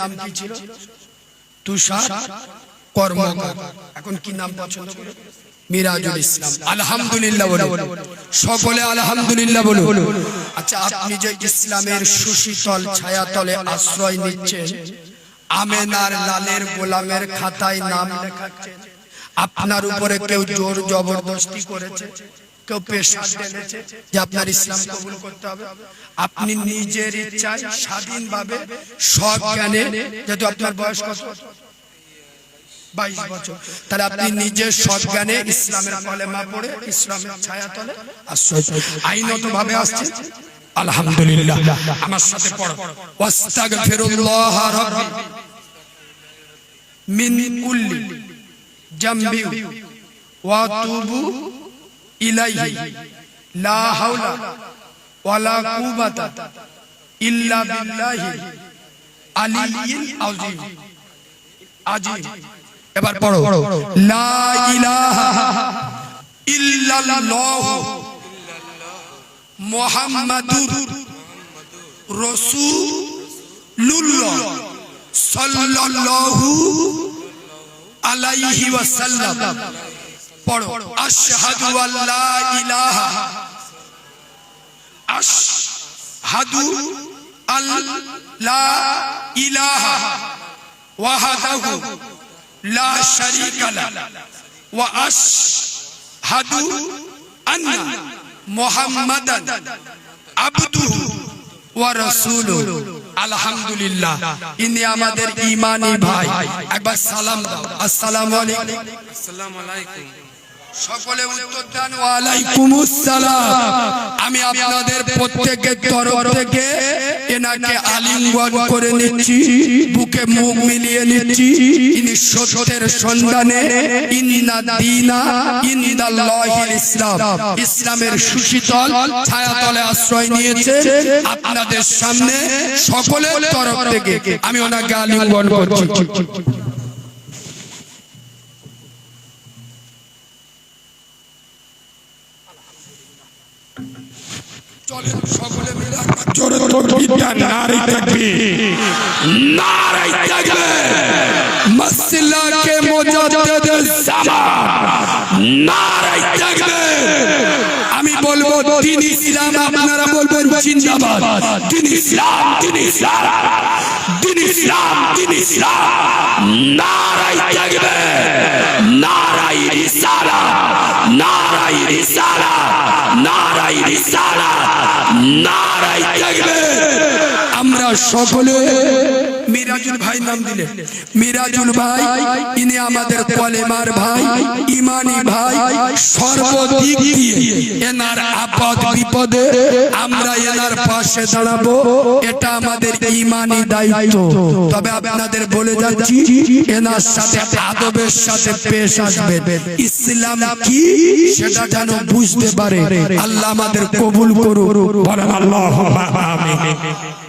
নাম কি ছিল? তুষার কর্মকার। এখন কি নাম পছন্দ করে? মিরাজুল ইসলাম। আলহামদুলিল্লাহ বলে সকলে আলহামদুলিল্লাহ বলো আচ্ছা আপনি যে ইসলামের সুশীতল ছায়াতলে আশ্রয় নিচ্ছেন, আমেনার লালের গোলামের খাতায় নাম লেখাচ্ছেন। আপনার উপরে কেউ জোর জবরদস্তি করেছে? কেউ পেশা ঢেলেছে যে আপনার ইসলাম কবুল করতে হবে। আপনি নিজের ইচ্ছায় স্বাধীনভাবে সব জ্ঞানে যেহেতু আপনার বয়স কত? আলহামদুলিল্লাহ। ইলাইহি লা হাওলা ওয়ালা কুওয়াতা ইল্লা বিল্লাহি আলিয়্যিল আযীম। আজিম এবার পড়ো। লা ইলাহা ইল্লাল্লাহ মুহাম্মাদুর রাসূলুল্লাহ সাল্লাল্লাহু আলাইহি ওয়াসাল্লাম। পড়ো। আশহাদু আল্লা ইলাহা। আশহাদু আল্লা ইলাহা ওয়াহদাহু লা শারীকা লা ওয়া আশহাদু আন্না মুহাম্মাদান আবদুহু ওয়া রাসূলুহু। আলহামদুলিল্লাহ। ইনি আমাদের ঈমানি ভাই। একবার সালাম দাও। আসসালামু আলাইকুম। আসসালামু আলাইকুম সকলে উত্তর আমি আপনাদের প্রত্যেকের তরফ থেকে এনাকে আলিঙ্গন করে নিচ্ছি, বুকে মুখ মিলিয়ে নিচ্ছি। ইনি সত্যের সন্ধানে, ইন্না দিনা ইন্দাল্লাহিল ইসলাম। ইসলামের সুশীতল ছায়াতলে আশ্রয় নিয়েছে আপনাদের সামনে সকলের তরফ থেকে আমি ওনাকে আলিঙ্গন করছি। নারী আমি বলব দিন ইসলাম আপনারা বলবেন জিন্দাবাদ দিন ইসলাম দিন ইসলাম দিন ইসলাম দিন ইসলাম নারাই থাকবে নারাই রিসালা নারাই রিসালা নারাই থাকবে আমরা সকলে মিরাজুল ভাই নাম দিলেন মিরাজুল ভাই, ইনি আমাদের কলেমার ভাই, ইমানি ভাই, সর্বদিক দিয়ে। এনার আপদ বিপদে আমরা এনার পাশে দাঁড়াবো, এটা আমাদের ইমানি দায়িত্ব। তবে আপনাদের বলে যাচ্ছি, এনার সাথে আদবের সাথে পেশ আসবে ইসলাম কি সেটা যেন বুঝতে পারে। আল্লাহ আমাদের কবুল করুন বলেন আল্লাহ আমিন।